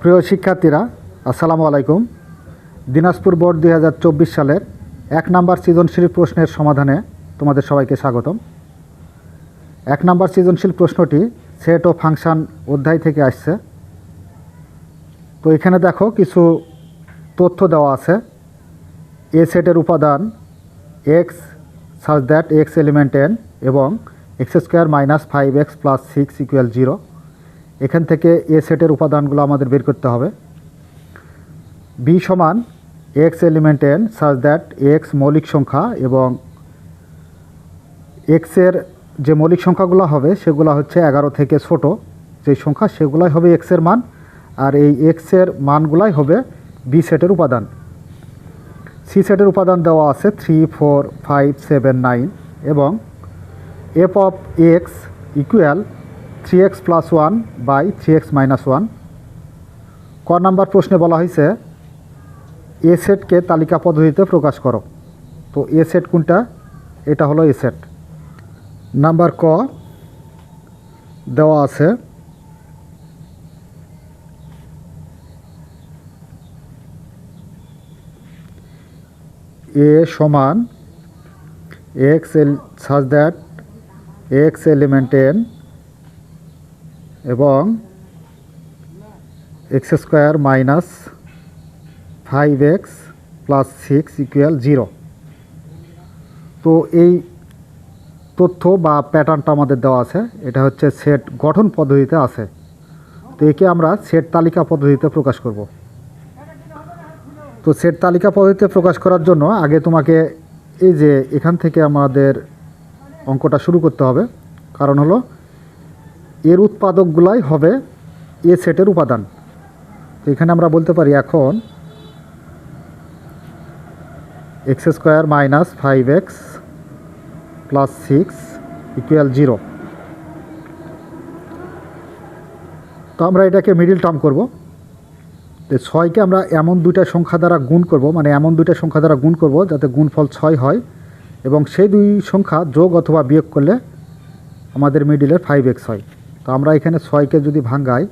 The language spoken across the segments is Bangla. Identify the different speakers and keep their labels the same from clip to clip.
Speaker 1: প্রিয় শিক্ষার্থীরা, আসসালামু আলাইকুম। দিনাজপুর বোর্ড দুই হাজার চব্বিশ সালের এক নাম্বার সৃজনশীল প্রশ্নের সমাধানে তোমাদের সবাইকে স্বাগতম। এক নাম্বার সৃজনশীল প্রশ্নটি সেট ও ফাংশন অধ্যায় থেকে আসছে। তো এখানে দেখো কিছু তথ্য দেওয়া আছে। এ সেটের উপাদান x such that x element N এবং x square minus five x plus six equal zero. এখান থেকে এ সেটের উপাদানগুলো আমাদের বের করতে হবে। বি সমান x element N such that x মৌলিক সংখ্যা এবং এক্সের যে মৌলিক সংখ্যাগুলো হবে সেগুলো হচ্ছে এগারো থেকে ছোট। যে সংখ্যা সেগুলাই হবে এক্সের মান আর এই এক্সের মানগুলাই হবে বি সেটের উপাদান। সি সেটের উপাদান দেওয়া আছে three four five seven nine এবং f of x equal three x plus one by three x minus one. ক নাম্বার প্রশ্নে বলা হয়েছে এ সেটকে তালিকা পদ্ধতিতে প্রকাশ করো। তো এ সেট কোনটা? এটা হলো এ সেট। নাম্বার ক, দেওয়া আছে, এ সমান x L such that x element N এবং x square minus five x plus six equal zero তো এই তথ্য বা প্যাটার্নটা আমাদের দেওয়া আছে। এটা হচ্ছে সেট গঠন পদ্ধতিতে আছে। তো একে আমরা সেট তালিকা পদ্ধতিতে প্রকাশ করব। তো সেট তালিকা পদ্ধতিতে প্রকাশ করার জন্য আগে তোমাকে এই যে এখান থেকে আমাদের অঙ্কটা শুরু করতে হবে। কারণ হলো এর উৎপাদকগুলাই হবে এ সেটের উপাদান। এখানে আমরা বলতে পারি এখন x square minus five x plus six equal zero. তো আমরা এটাকে মিডিল টার্ম করব। তো ছয়কে আমরা এমন দুইটা সংখ্যা দ্বারা গুণ করব মানে এমন দুইটা সংখ্যা দ্বারা গুণ করব যাতে গুণফল ছয় হয় এবং সেই দুই সংখ্যা যোগ অথবা বিয়োগ করলে আমাদের মিডিলের ফাইভ এক্স হয়। তো আমরা এখানে ছয়কে যদি ভাঙ্গাই,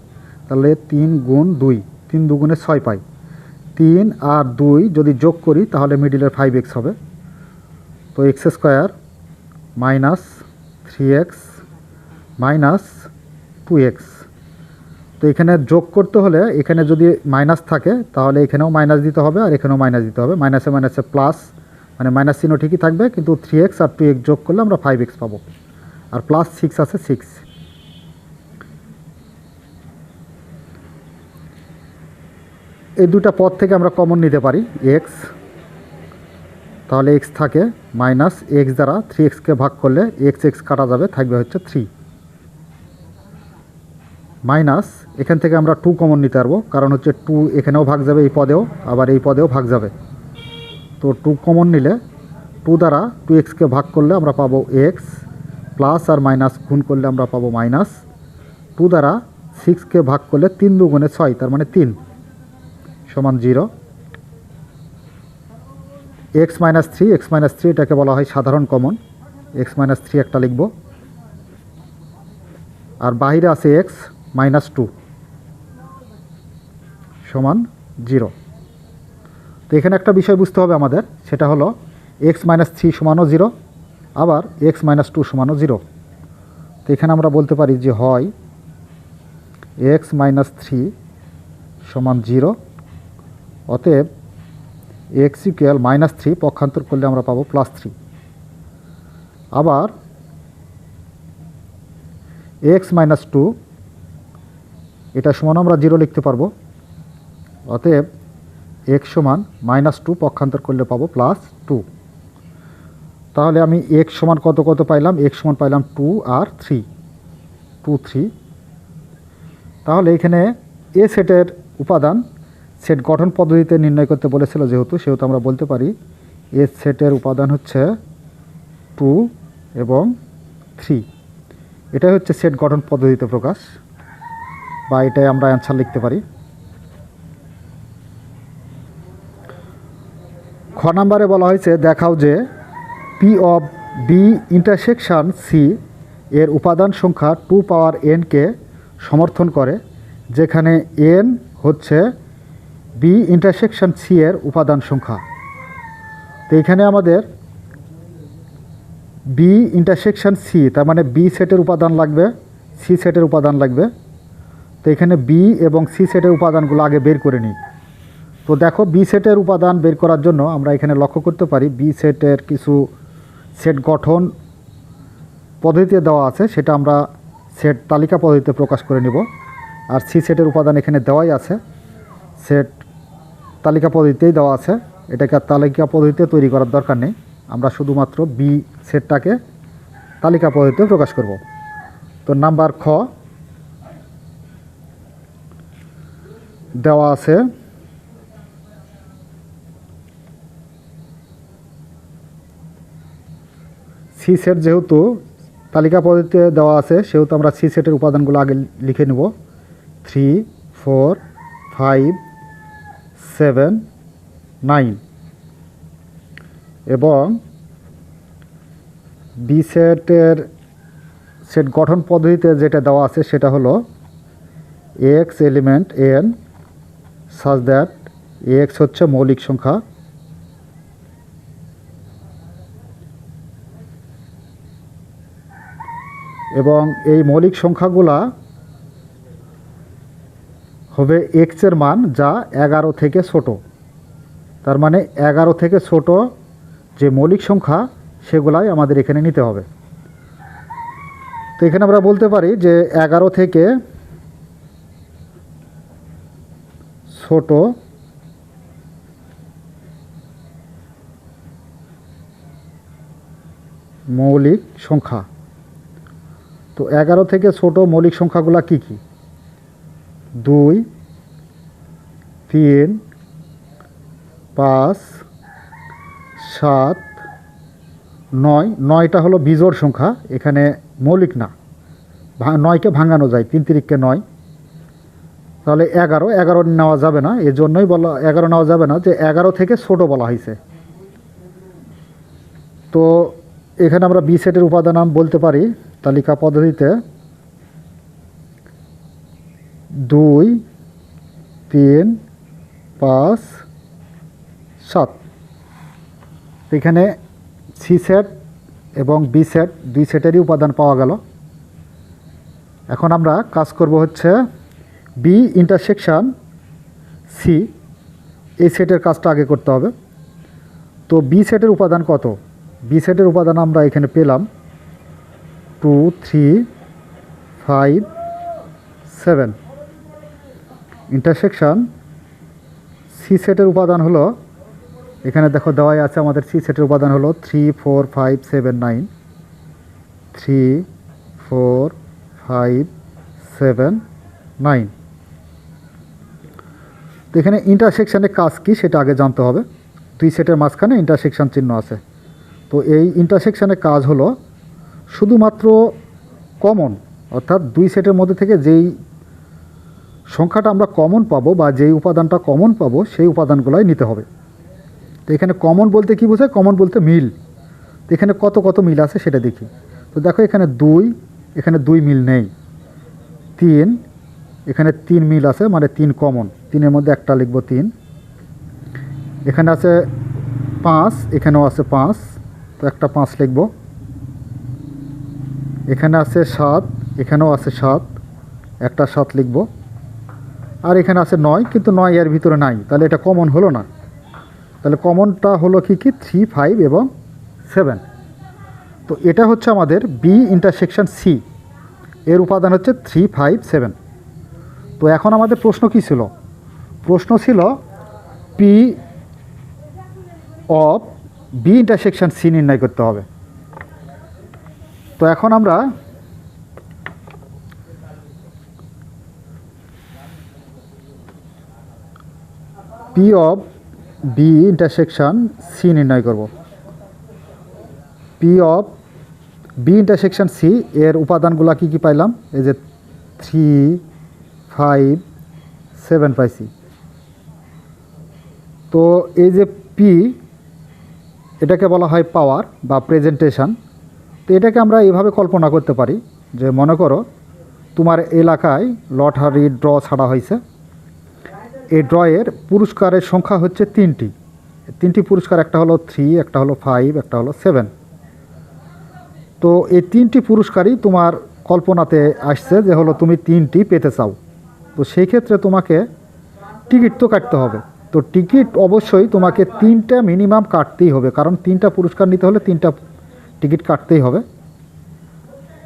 Speaker 1: তাহলে তিন গুণ দুই, তিন দুগুণে ছয় পাই। তিন আর দুই যদি যোগ করি, তাহলে মিডিলের ফাইভ এক্স হবে। তো x square minus three x minus two x তো এখানে যোগ করতে হলে এখানে যদি মাইনাস থাকে, তাহলে এখানেও মাইনাস দিতে হবে আর এখানেও মাইনাস দিতে হবে। মাইনাসে মাইনাসে প্লাস মানে মাইনাস চিহ্ন ঠিকই থাকবে, কিন্তু থ্রি এক্স আর টু এক্স যোগ করলে আমরা ফাইভ এক্স পাবো। আর প্লাস সিক্স আছে সিক্স এই দুটা পদ থেকে আমরা কমন নিতে পারি এক্স তাহলে এক্স থাকে মাইনাস এক্স দ্বারা থ্রি এক্সকে ভাগ করলে এক্স এক্স কাটা যাবে, থাকবে হচ্ছে থ্রি মাইনাস এখান থেকে আমরা টু কমন নিতে পারব, কারণ হচ্ছে টু এখানেও ভাগ যাবে, এই পদেও, আবার এই পদেও ভাগ যাবে। তো টু কমন নিলে টু দ্বারা টু এক্সকে ভাগ করলে আমরা পাবো এক্স প্লাস আর মাইনাস গুণ করলে আমরা পাবো মাইনাস টু দ্বারা সিক্সকে ভাগ করলে তিন দুগুণে ছয়, তার মানে তিন। সমান zero. X minus three, x minus three এটাকে বলা হয় সাধারণ কমন। এক্স মাইনাস থ্রি একটা লিখব। আর বাহিরে আছে এক্স মাইনাস টু সমান জিরো। তো এখানে একটা বিষয় বুঝতে হবে আমাদের, সেটা হলো এক্স মাইনাস থ্রি সমানও জিরো, আবার এক্স মাইনাস টু সমানও জিরো। তো এখানে আমরা বলতে পারি যে হয় এক্স মাইনাস থ্রি সমান জিরো অতএব এক্স ইকুয়াল মাইনাস থ্রি পক্ষান্তর করলে আমরা পাবো প্লাস থ্রি আবার এক্স মাইনাস টু এটা সমান আমরা জিরো লিখতে পারব। অতএব এক্স সমান মাইনাস টু পক্ষান্তর করলে পাবো প্লাস টু তাহলে আমি এক্স সমান কত কত পাইলাম? এক্স সমান পাইলাম টু আর থ্রি টু থ্রি তাহলে এখানে এ সেটের উপাদান সেট গঠন পদ্ধতিতে নির্ণয় করতে বলেছিল যেহেতু, সেহেতু আমরা বলতে পারি এ সেটের উপাদান হচ্ছে টু এবং থ্রি এটাই হচ্ছে সেট গঠন পদ্ধতিতে প্রকাশ, বা এটাই আমরা অ্যান্সার লিখতে পারি। খ নাম্বারে বলা হয়েছে, দেখাও যে P of B intersection C এর উপাদান সংখ্যা টু পাওয়ার এনকে সমর্থন করে, যেখানে এন হচ্ছে বি ইন্টারসেকশন সি এর উপাদান সংখ্যা। তো এখানে আমাদের বি ইন্টারসেকশন সি তার মানে বি সেটের উপাদান লাগবে সি সেটের উপাদান লাগবে। তো এখানে বি এবং সি সেটের উপাদানগুলো আগে বের করে নিই। তো দেখো বি সেটের উপাদান বের করার জন্য আমরা এখানে লক্ষ্য করতে পারি বি সেটের কিছু সেট গঠন পদ্ধতিতে দেওয়া আছে, সেটা আমরা সেট তালিকা পদ্ধতিতে প্রকাশ করে নিব। আর সি সেটের উপাদান এখানে দেওয়াই আছে সেট তালিকা পদ্ধতিতেই দেওয়া আছে। এটাকে তালিকা পদ্ধতিতে তৈরি করার দরকার নেই। আমরা শুধুমাত্র বি সেটটাকে তালিকা পদ্ধতিতে প্রকাশ করব। তো নাম্বার খ দেওয়া আছে। সি সেট যেহেতু তালিকা পদ্ধতিতে দেওয়া আছে, সেহেতু আমরা সি সেটের উপাদানগুলো আগে লিখে নেব। Three four five seven, nine. এবং বি সেটের সেট গঠন পদ্ধতিতে যেটা দেওয়া আছে সেটা হলো x element N such that x হচ্ছে মৌলিক সংখ্যা। এবং এই মৌলিক সংখ্যাগুলা হবে এক্সের মান যা এগারো থেকে ছোট। তার মানে এগারো থেকে ছোট যে মৌলিক সংখ্যা, সেগুলাই আমাদের এখানে নিতে হবে। তো এখানে আমরা বলতে পারি যে এগারো থেকে ছোট মৌলিক সংখ্যা। তো এগারো থেকে ছোট মৌলিক সংখ্যাগুলো কি কি? দুই, তিন, পাঁচ, সাত, নয়। নয়টা হলো বিজোড় সংখ্যা, এখানে মৌলিক না। নয়কে ভাঙানো যায়, তিন তিরিককে নয়। তাহলে এগারো এগারো নেওয়া যাবে না, এজন্যই বলা, এগারো নেওয়া যাবে না যে এগারো থেকে ছোট বলা হয়েছে। তো এখানে আমরা বি সেটের উপাদান বলতে পারি, তালিকা পদ্ধতিতে। দুই, তিন, পাঁচ, সাত। এখানে সি সেট এবং বি সেট, দুই সেটেরই উপাদান পাওয়া গেল। এখন আমরা কাজ করব হচ্ছে বি ইন্টারসেকশন সি। এই সেটের কাজটা আগে করতে হবে। তো বি সেটের উপাদান কত? বি সেটের উপাদান আমরা এখানে পেলাম two, three, five, seven. Intersection C সেটের উপাদান হলো, এখানে দেখো দেওয়াই আছে আমাদের সি সেটের উপাদান হলো three four five seven nine three four five seven nine তো এখানে ইন্টারসেকশানের কাজ কি সেটা আগে জানতে হবে। দুই সেটের মাঝখানে ইন্টারসেকশন চিহ্ন আছে। তো এই ইন্টারসেকশানের কাজ হলো, শুধুমাত্র কমন অর্থাৎ দুই সেটের মধ্যে থেকে যেই সংখ্যাটা আমরা কমন পাবো বা যেই উপাদানটা কমন পাবো সেই উপাদানগুলোই নিতে হবে। তো এখানে কমন বলতে কি বোঝায়? কমন বলতে মিল। তো এখানে কত কত মিল আছে সেটা দেখি। তো দেখো এখানে দুই এখানে দুই মিল নেই। তিন, এখানে তিন মিল আছে মানে তিন কমন তিনের মধ্যে একটা লিখব তিন। এখানে আছে পাঁচ, এখানেও আছে পাঁচ। তো একটা পাঁচ লিখব। এখানে আছে সাত, এখানেও আছে সাত। একটা সাত লিখব। আর এখানে আছে নয়, কিন্তু নয় এর ভিতরে নাই। তাহলে এটা কমন হলো না। তাহলে কমনটা হলো কি কি? থ্রি ফাইভ এবং সেভেন তো এটা হচ্ছে আমাদের বি ইন্টারসেকশন সি এর উপাদান হচ্ছে থ্রি ফাইভ সেভেন তো এখন আমাদের প্রশ্ন কি ছিল? প্রশ্ন ছিল P of B intersection C নির্ণয় করতে হবে। তো এখন আমরা P of B intersection C নির্ণয় করব। P of B intersection C এর উপাদানগুলো কি কি পাইলাম? এই যে থ্রি ফাইভ সেভেন পাইছি। তো এই যে পি এটাকে বলা হয় পাওয়ার বা প্রেজেন্টেশন তো এটাকে আমরা এভাবে কল্পনা করতে পারি যে মনে করো তোমার এলাকায় লটারি ড্র ছাড়া হয়েছে এই ড্রয়ের পুরস্কারের সংখ্যা হচ্ছে তিনটি। তিনটি পুরস্কার, একটা হলো থ্রি একটা হলো ফাইভ একটা হলো সেভেন তো এই তিনটি পুরস্কারই তোমার কল্পনাতে আসছে যে হলো তুমি তিনটি পেতে চাও। তো সেই ক্ষেত্রে তোমাকে টিকিট তো কাটতে হবে। তো টিকিট অবশ্যই তোমাকে তিনটা মিনিমাম কাটতেই হবে, কারণ তিনটা পুরস্কার নিতে হলে তিনটা টিকিট কাটতেই হবে।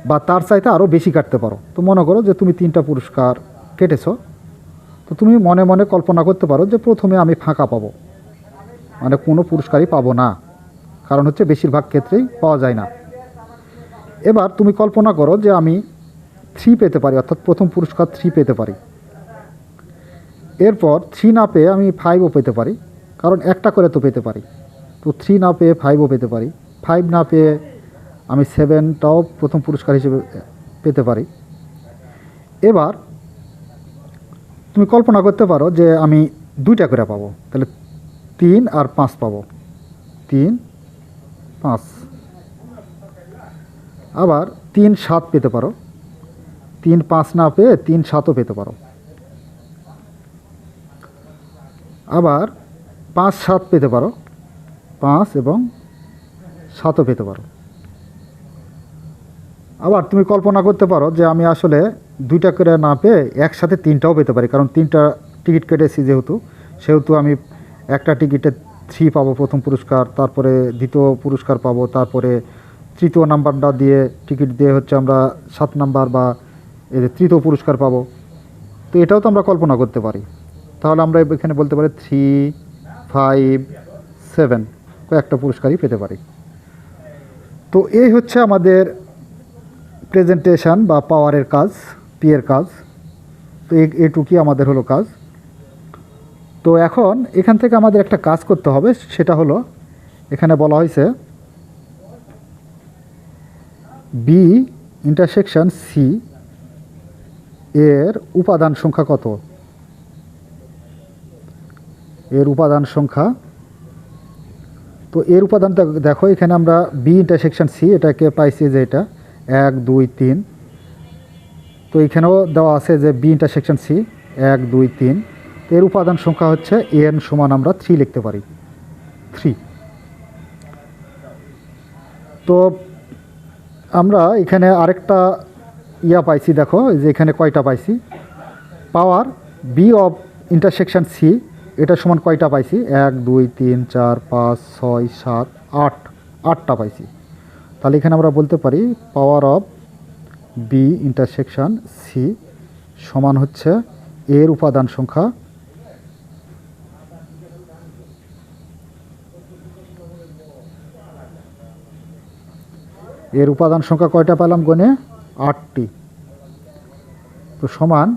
Speaker 1: বা তার চাইতে আরও বেশি কাটতে পারো। তো মনে করো যে তুমি তিনটা পুরস্কার কেটেছো। তো তুমি মনে মনে কল্পনা করতে পারো যে প্রথমে আমি ফাঁকা পাবো। মানে কোনো পুরস্কারই পাবো না। কারণ হচ্ছে বেশিরভাগ ক্ষেত্রেই পাওয়া যায় না। এবার তুমি কল্পনা করো যে আমি থ্রি পেতে পারি, অর্থাৎ প্রথম পুরস্কার থ্রি পেতে পারি। এরপর থ্রি না পেয়ে আমি ফাইভও পেতে পারি, কারণ একটা করে তো পেতে পারি। তো থ্রি না পেয়ে ফাইভও পেতে পারি। ফাইভ না পেয়ে আমি সেভেনটাও প্রথম পুরস্কার হিসেবে পেতে পারি। এবার তুমি কল্পনা করতে পারো যে আমি দুইটা করে পাবো। তাহলে তিন আর পাঁচ পাবো। তিন, পাঁচ। আবার তিন সাত পেতে পারো। তিন পাঁচ না পেয়ে তিন সাতও পেতে পারো। আবার পাঁচ সাত পেতে পারো। পাঁচ এবং সাতও পেতে পারো। আবার তুমি কল্পনা করতে পারো যে আমি আসলে দুইটা করে না পেয়ে একসাথে তিনটাও পেতে পারি, কারণ তিনটা টিকিট কেটেছি যেহেতু, সেহেতু আমি একটা টিকিটে থ্রি পাবো, প্রথম পুরস্কার, তারপরে দ্বিতীয় পুরস্কার পাবো, তারপরে তৃতীয় নাম্বারটা দিয়ে টিকিট দিয়ে হচ্ছে আমরা সাত নাম্বার বা এই যে তৃতীয় পুরস্কার পাবো। তো এটাও তো আমরা কল্পনা করতে পারি। তাহলে আমরা এখানে বলতে পারি থ্রি ফাইভ সেভেন কয়েকটা পুরস্কারই পেতে পারি। তো এই হচ্ছে আমাদের প্রেজেন্টেশন বা পাওয়ারের কাজ পিয়ের কাজ, তো এটুকুই আমাদের হলো কাজ। তো এখন এখান থেকে আমাদের একটা কাজ করতে হবে, সেটা হলো, এখানে বলা হয়েছে বি ইন্টারসেকশন সি এর উপাদান সংখ্যা কত? এর উপাদান সংখ্যা, তো এর উপাদানটা দেখো, এখানে আমরা বি ইন্টারসেকশন সি এটাকে পাইছি যে এটা। এক, দুই, তিন। তো এখানেও দেওয়া আছে যে বি ইন্টারসেকশন সি এক, দুই, তিন। তো এর উপাদান সংখ্যা হচ্ছে এন সমান আমরা থ্রি লিখতে পারি। থ্রি তো আমরা এখানে আরেকটা ইয়া পাইছি, দেখো যে এখানে কয়টা পাইছি? Power B of intersection C এটা সমান কয়টা পাইছি? এক, দুই, তিন, চার, পাঁচ, ছয়, সাত, আট। আটটা পাইছি। তাহলে এখানে আমরা বলতে পারি power of B intersection C সমান হচ্ছে এর উপাদান সংখ্যা এর উপাদান সংখ্যা কয়টা পেলাম গনে? আটটি। তো সমান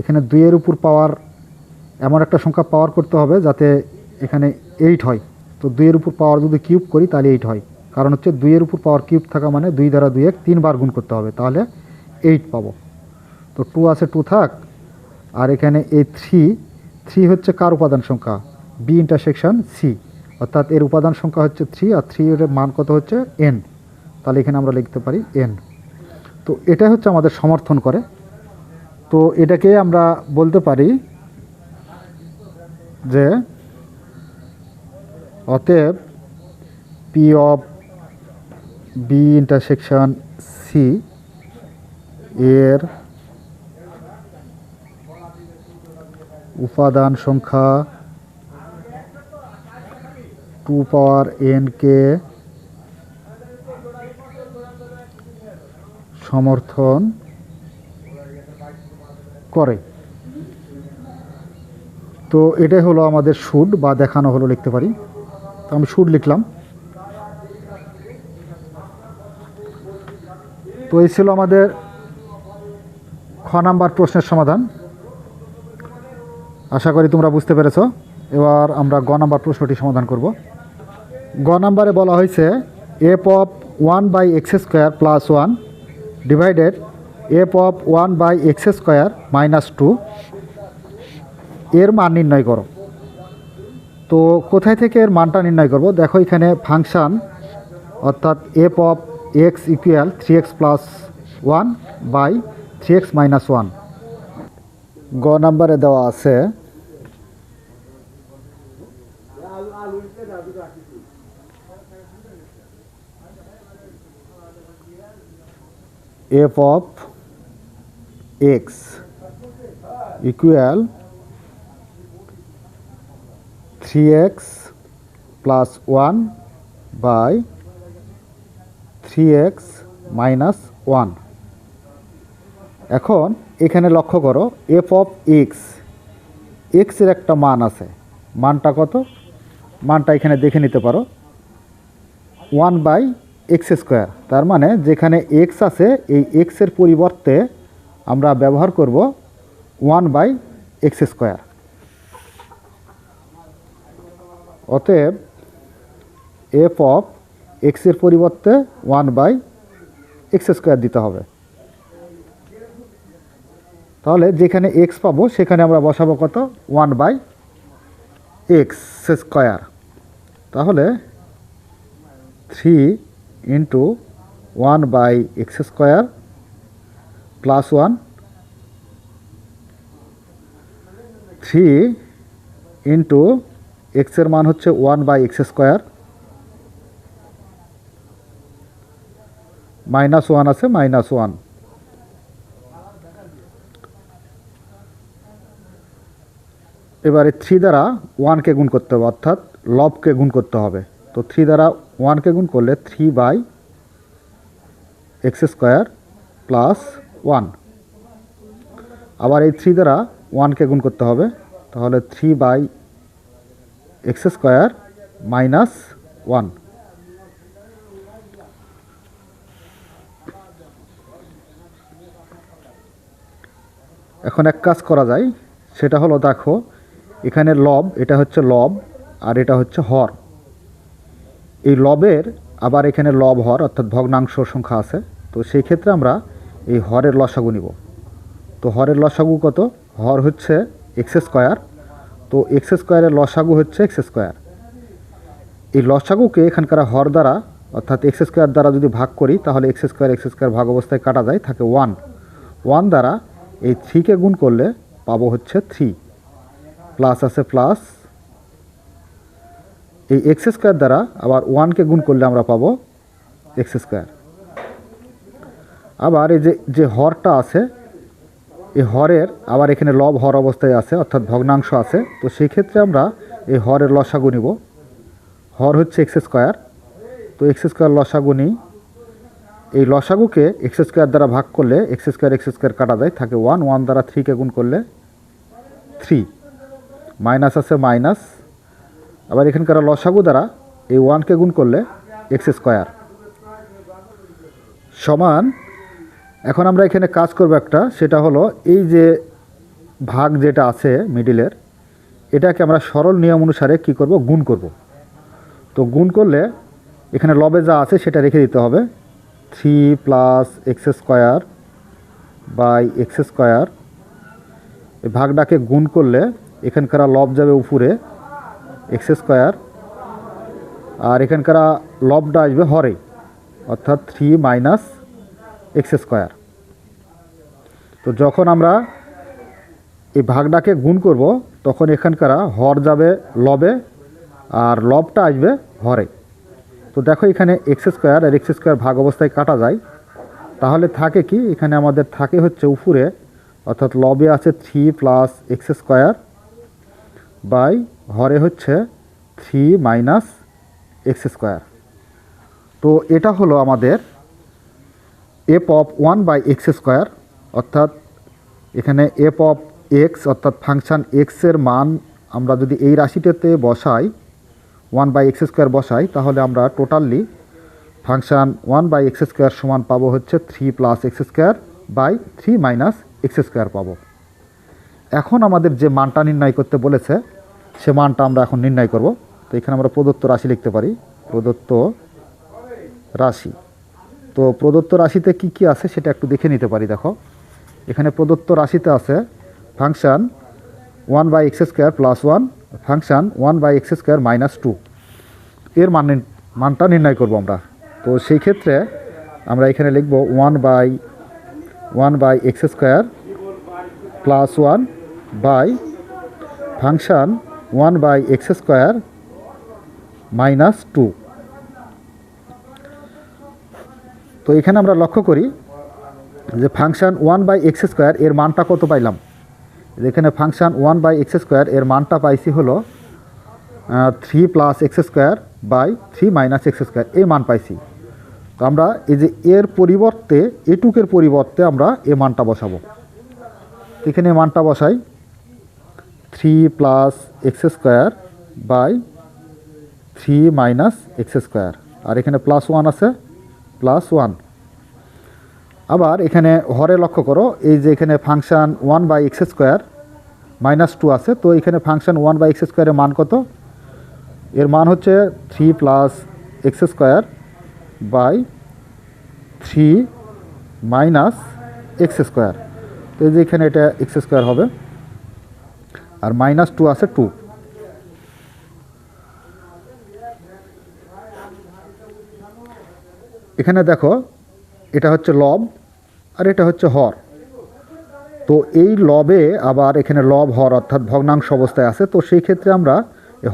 Speaker 1: এখানে দুইয়ের উপর পাওয়ার এমন একটা সংখ্যা পাওয়ার করতে হবে যাতে এখানে এইট হয়। তো দুইয়ের উপর পাওয়ার যদি কিউব করি তাহলে এইট হয়। কারণ হচ্ছে দুইয়ের উপর পাওয়ার কিউব থাকা মানে দুই দ্বারা দুই এক তিনবার গুণ করতে হবে, তাহলে এইট পাবো। তো টু আছে টু থাক। আর এখানে এই থ্রি থ্রি হচ্ছে কার উপাদান সংখ্যা? বি ইন্টারসেকশন সি অর্থাৎ এর উপাদান সংখ্যা হচ্ছে থ্রি আর থ্রি এর মান কত হচ্ছে? এন তাহলে এখানে আমরা লিখতে পারি এন তো এটা হচ্ছে আমাদের সমর্থন করে। তো এটাকে আমরা বলতে পারি যে অতএব P of B intersection C এর উপাদান সংখ্যা টু পাওয়ার এনকে সমর্থন করে। তো এটাই হলো আমাদের শুড বা দেখানো হলো লিখতে পারি। তো আমি শুড লিখলাম। এই ছিল আমাদের খ নাম্বার প্রশ্নের সমাধান। আশা করি তোমরা বুঝতে পেরেছ। এবার আমরা গ নাম্বার প্রশ্নটি সমাধান করব। গ নাম্বারে বলা হয়েছে f of one by x square plus one divided f of one by x square minus two এর মান নির্ণয় করো। তো কোথায় থেকে এর মানটা নির্ণয় করব? দেখো এখানে ফাংশান অর্থাৎ f of x equal three x plus one by three x minus one গ নাম্বারে দেওয়া আছে f of x equal three x plus one by three x minus one এখন এখানে লক্ষ্য করো এফ অফ এক্স এক্সের একটা মান আছে। মানটা কত? মানটা এখানে দেখে নিতে পারো। ওয়ান বাই এক্স স্কোয়ার তার মানে যেখানে এক্স আছে, এই এক্সের পরিবর্তে আমরা ব্যবহার করব ওয়ান বাই এক্স স্কোয়ার অতএব এফ অফ এক্সের পরিবর্তে ওয়ান বাই এক্স স্কোয়ার দিতে হবে। তাহলে যেখানে এক্স পাবো, সেখানে আমরা বসাবো কত? ওয়ান বাই এক্স স্কোয়ার তাহলে three into one by x square plus one three into এক্সের মান হচ্ছে one by x square minus one আছে, মাইনাস ওয়ান। এবারে থ্রি দ্বারা ওয়ানকে গুণ করতে হবে, অর্থাৎ লবকে গুণ করতে হবে। তো থ্রি দ্বারা ওয়ানকে গুণ করলে three by x square plus one. আবার এই থ্রি দ্বারা ওয়ানকে গুণ করতে হবে, তাহলে three by x square minus one. এখন এক কাজ করা যায়, সেটা হলো দেখো, এখানে লব, এটা হচ্ছে লব আর এটা হচ্ছে হর। এই লবের আবার এখানে লব, হর অর্থাৎ ভগ্নাংশ সংখ্যা আছে, তো সেই ক্ষেত্রে আমরা এই হরের লসাগু নিব। তো হরের লসাগু কত? হর হচ্ছে এক্স স্কোয়ার, তো এক্স স্কোয়ারের লসাগু হচ্ছে এক্স স্কোয়ার। এই লসাগুকে এখানকার হর দ্বারা, অর্থাৎ এক্স স্কোয়ার দ্বারা যদি ভাগ করি, তাহলে এক্স স্কোয়ার এক্স স্কোয়ার ভাগ অবস্থায় কাটা যায়, থাকে ওয়ান। ওয়ান দ্বারা এই থ্রিকে গুণ করলে পাবো হচ্ছে থ্রি। প্লাস আছে প্লাস। এই এক্স স্কোয়ার দ্বারা আবার ওয়ানকে গুণ করলে আমরা পাবো এক্স স্কোয়ার। আবার এই যে যে হরটা আছে, এই হরের আবার এখানে লব হর অবস্থায় আছে, অর্থাৎ ভগ্নাংশ আছে। তো সেই ক্ষেত্রে আমরা এই হরের লসাগু নিব। হর হচ্ছে এক্স স্কোয়ার। তো এক্স স্কোয়ার লসাগু নিই। এই লসাগুকে এক্স স্কোয়ার দ্বারা ভাগ করলে এক্স স্কোয়ার এক্স স্কোয়ার কাটা যায় থাকে ওয়ান ওয়ান দ্বারা থ্রিকে গুণ করলে থ্রি মাইনাস আছে মাইনাস আবার এখানকার লসাগু দ্বারা এই ওয়ানকে গুণ করলে এক্স স্কোয়ার সমান, এখন আমরা এখানে কাজ করব একটা, সেটা হলো এই যে ভাগ যেটা আছে মিডিলের এটাকে আমরা সরল নিয়ম অনুসারে কি করব? গুণ করব। তো গুণ করলে এখানে লবে যা আছে সেটা রেখে দিতে হবে। Three plus x square by x square এই ভাগটাকে গুণ করলে এখানকার লব যাবে উপরে এক্স স্কোয়ার আর এখানকার লবটা আসবে হরে, অর্থাৎ থ্রি মাইনাস এক্স স্কোয়ার তো যখন আমরা এই ভাগটাকে গুণ করব, তখন এখানকার হর যাবে লবে, আর লবটা আসবে হরে। তো দেখো এখানে এক্স স্কোয়ার আর এক্স স্কোয়ার ভাগ অবস্থায় কাটা যায়। তাহলে থাকে কি? এখানে আমাদের থাকে হচ্ছে উপরে, অর্থাৎ লবে আছে three plus x square by হরে হচ্ছে থ্রি মাইনাস এক্স স্কোয়ার তো এটা হলো আমাদের f of one by x square অর্থাৎ এখানে এফ অফ এক্স অর্থাৎ ফাংশান এক্সের মান আমরা যদি এই রাশিটাতে বসাই ওয়ান বাই এক্স স্কোয়ার বসাই, তাহলে আমরা totally function one by x square সমান পাবো হচ্ছে three plus x square by three minus x square পাবো। এখন আমাদের যে মানটা নির্ণয় করতে বলেছে, সে মানটা আমরা এখন নির্ণয় করব। তো এখানে আমরা প্রদত্ত রাশি লিখতে পারি, প্রদত্ত রাশি। তো প্রদত্ত রাশিতে কি কি আছে সেটা একটু দেখে নিতে পারি, দেখো। এখানে প্রদত্ত রাশিতে আছে function one by x square plus one function one by x square minus two এর মান মানটা নির্ণয় করব আমরা। তো সেই ক্ষেত্রে আমরা এখানে লিখব one by one by x square plus one by function one by x square minus two তো এখানে আমরা লক্ষ্য করি যে function one by x square এর মানটা কত পাইলাম? এখানে function one by x square এর মানটা পাইছি হলো three plus x square by three minus x square এই মান পাইছি। তো আমরা এই যে এর পরিবর্তে, এটুকের পরিবর্তে আমরা এ মানটা বসাবো। এখানে মানটা বসাই three plus x square by three minus x square আর এখানে প্লাস ওয়ান আছে প্লাস ওয়ান আবার এখানে হরে লক্ষ্য করো, এই যে এখানে function one by x square minus two আছে, তো এখানে ফাংশন ওয়ান বাই এক্স স্কোয়ারের মান কত? এর মান হচ্ছে three plus x square by three minus x square তো এই যে এখানে এটা এক্স স্কোয়ার হবে, আর মাইনাস টু আছে টু এখানে দেখো এটা হচ্ছে লব আর এটা হচ্ছে হর। তো এই লবে আবার এখানে লব, হর অর্থাৎ ভগ্নাংশ অবস্থায় আছে। তো সেই ক্ষেত্রে আমরা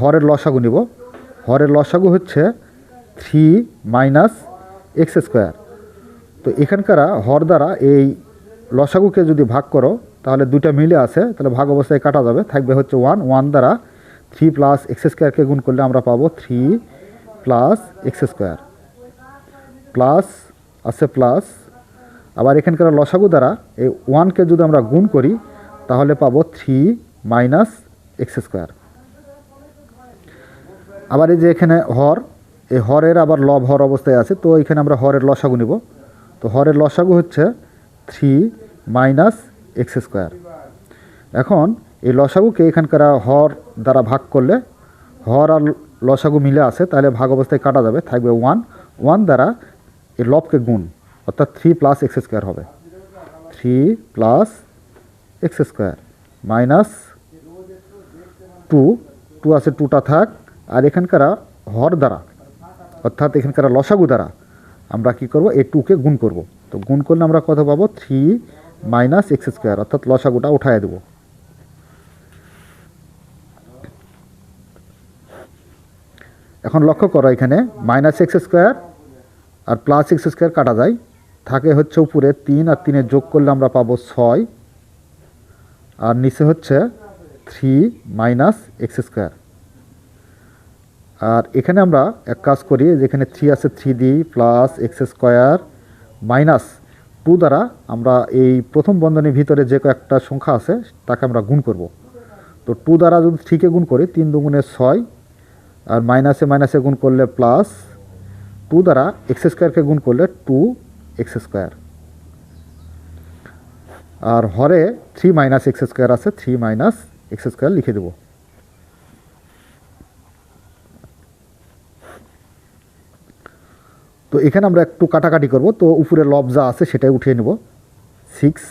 Speaker 1: হরের লসাগু নিব। হরের লসাগু হচ্ছে থ্রি মাইনাস এক্স স্কোয়ার। তো এখানকার হর দ্বারা এই লসাগুকে যদি ভাগ করো, তাহলে দুইটা মিলে আছে, তাহলে ভাগ অবস্থায় কাটা যাবে। থাকবে হচ্ছে ওয়ান। ওয়ান দ্বারা থ্রি প্লাস এক্স স্কোয়ারকে গুণ করলে আমরা পাবো three plus x square. Plus আছে প্লাস আবার এখানকার লসাগু দ্বারা এই ওয়ানকে যদি আমরা গুণ করি, তাহলে পাবো থ্রি মাইনাস এক্স স্কোয়ার আবার এই যে এখানে হর, এই হরের আবার লব হর অবস্থায় আছে, তো এখানে আমরা হরের লসাগু নিব। তো হরের লসাগু হচ্ছে থ্রি মাইনাস এক্স স্কোয়ার এখন এই লসাগুকে এখানকার হর দ্বারা ভাগ করলে, হর আর লসাগু মিলে আছে, তাহলে ভাগ অবস্থায় কাটা যাবে, থাকবে ওয়ান ওয়ান দ্বারা এই লবকে গুণ, অর্থাৎ থ্রি প্লাস এক্স স্কোয়ার হবে। Three plus x square minus two two আছে টুটা থাক, আর এখানকার হর দ্বারা, অর্থাৎ এখানকার লসাগু দ্বারা আমরা কি করব, এই টুকে গুণ করব। তো গুণ করলে আমরা কত পাবো? থ্রি মাইনাস এক্স স্কোয়ার অর্থাৎ লসাগুটা উঠায় দেবো। এখন লক্ষ্য করো এখানে মাইনাস এক্স স্কোয়ার আর প্লাস এক্স স্কোয়ার কাটা যায়। থাকে হচ্ছে উপরে তিন আর তিনের যোগ করলে আমরা পাবো ছয়। আর নিচে হচ্ছে থ্রি মাইনাস এক্স স্কোয়ার আর এখানে আমরা এক কাজ করি, যেখানে থ্রি আছে থ্রি দিই plus x square minus two দ্বারা আমরা এই প্রথম বন্ধনীর ভিতরে যে কয়েকটা সংখ্যা আছে, তাকে আমরা গুণ করব। তো টু দ্বারা যদি থ্রিকে গুণ করি, তিন দুগুণে ছয়, আর মাইনাসে মাইনাসে গুণ করলে প্লাস টু দ্বারা এক্স স্কোয়ারকে গুণ করলে টু এক্স স্কোয়ার আর হরে থ্রি মাইনাস এক্স স্কোয়ার আছে থ্রি মাইনাস এক্স স্কোয়ার লিখে দেব। তো এখানে আমরা একটু কাটাকাটি করব। তো উপরে লব যা আছে সেটাই উঠিয়ে নেব। Six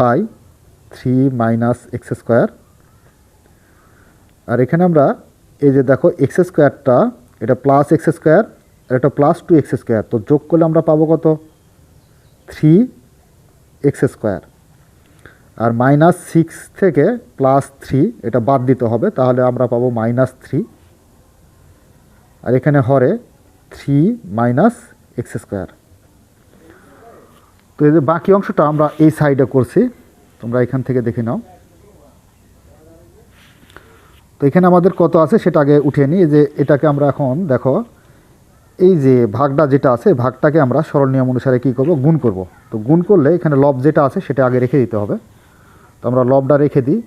Speaker 1: by three minus x square আর এখানে আমরা এই যে দেখো এক্স স্কোয়ারটা এটা প্লাস এক্স স্কোয়ার আর এটা প্লাস টু এক্স স্কোয়ার তো যোগ করলে আমরা পাবো কত? থ্রি এক্স স্কোয়ার আর মাইনাস সিক্স থেকে প্লাস থ্রি এটা বাদ দিতে হবে, তাহলে আমরা পাবো মাইনাস থ্রি আর এখানে হরে থ্রি মাইনাস এক্স স্কোয়ার তো এই যে বাকি অংশটা আমরা এই সাইডে করছি, তোমরা এখান থেকে দেখে নাও। তো এখানে আমাদের কত আছে সেটা আগে উঠিয়ে নিই যে এটাকে আমরা এখন, দেখো এই যে ভাগটা যেটা আছে, ভাগটাকে আমরা সরল নিয়ম অনুসারে কী করব? গুণ করব। তো গুণ করলে এখানে লব যেটা আছে সেটা আগে রেখে দিতে হবে। তো আমরা লবটা রেখে দিই।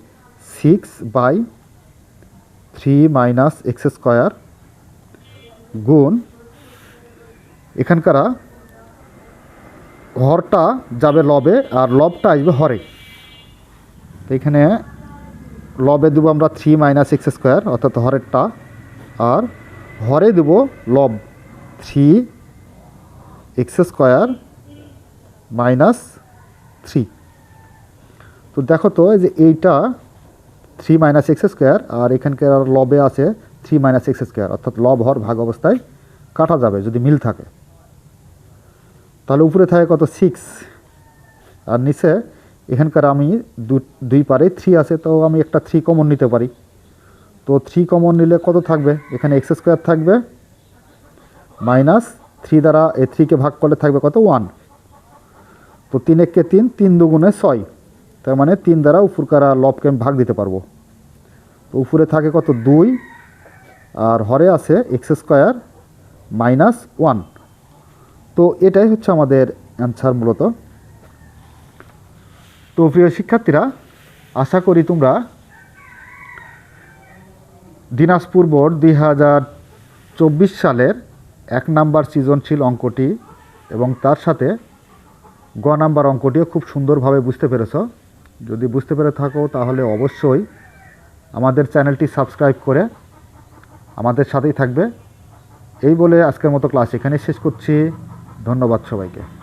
Speaker 1: Six by three minus x square গুণ এখানকার হরটা যাবে লবে আর লবটা আসবে হরে। তো এখানে লবে দেবো আমরা থ্রি মাইনাস এক্স স্কোয়ার অর্থাৎ হরেরটা, আর হরে দেবো লব। Three x square minus three তো দেখো তো যে এইটা থ্রি মাইনাস এক্স স্কোয়ার আর এখানকার লবে আছে থ্রি মাইনাস এক্স স্কোয়ার অর্থাৎ লব হর ভাগ অবস্থায় কাটা যাবে যদি মিল থাকে। তাহলে উপরে থাকে কত সিক্স আর নিচে এখানকার আমি দুই পারে থ্রি আছে, তো আমি একটা থ্রি কমন নিতে পারি। তো থ্রি কমন নিলে কত থাকবে? এখানে এক্স স্কোয়ার থাকবে মাইনাস থ্রি দ্বারা এ থ্রিকে ভাগ করলে থাকবে কত? ওয়ান। তো তিন এককে তিন তিন দুগুণে ছয়। তার মানে তিন দ্বারা উপরকারা লবকে ভাগ দিতে পারব। তো উপরে থাকে কত? দুই। আর হরে আছে এক্স স্কোয়ার মাইনাস ওয়ান। তো এটাই হচ্ছে আমাদের অ্যান্সার মূলত। তো প্রিয় শিক্ষার্থীরা, আশা করি তোমরা দিনাজপুর বোর্ড দুই হাজার চব্বিশ সালের এক নাম্বার সৃজনশীল অঙ্কটি এবং তার সাথে গ নাম্বার অঙ্কটিও খুব সুন্দরভাবে বুঝতে পেরেছ। যদি বুঝতে পেরে থাকো, তাহলে অবশ্যই আমাদের চ্যানেলটি সাবস্ক্রাইব করে আমাদের সাথেই থাকবে। এই বলে আজকের মতো ক্লাস এখানে শেষ করছি। ধন্যবাদ সবাইকে।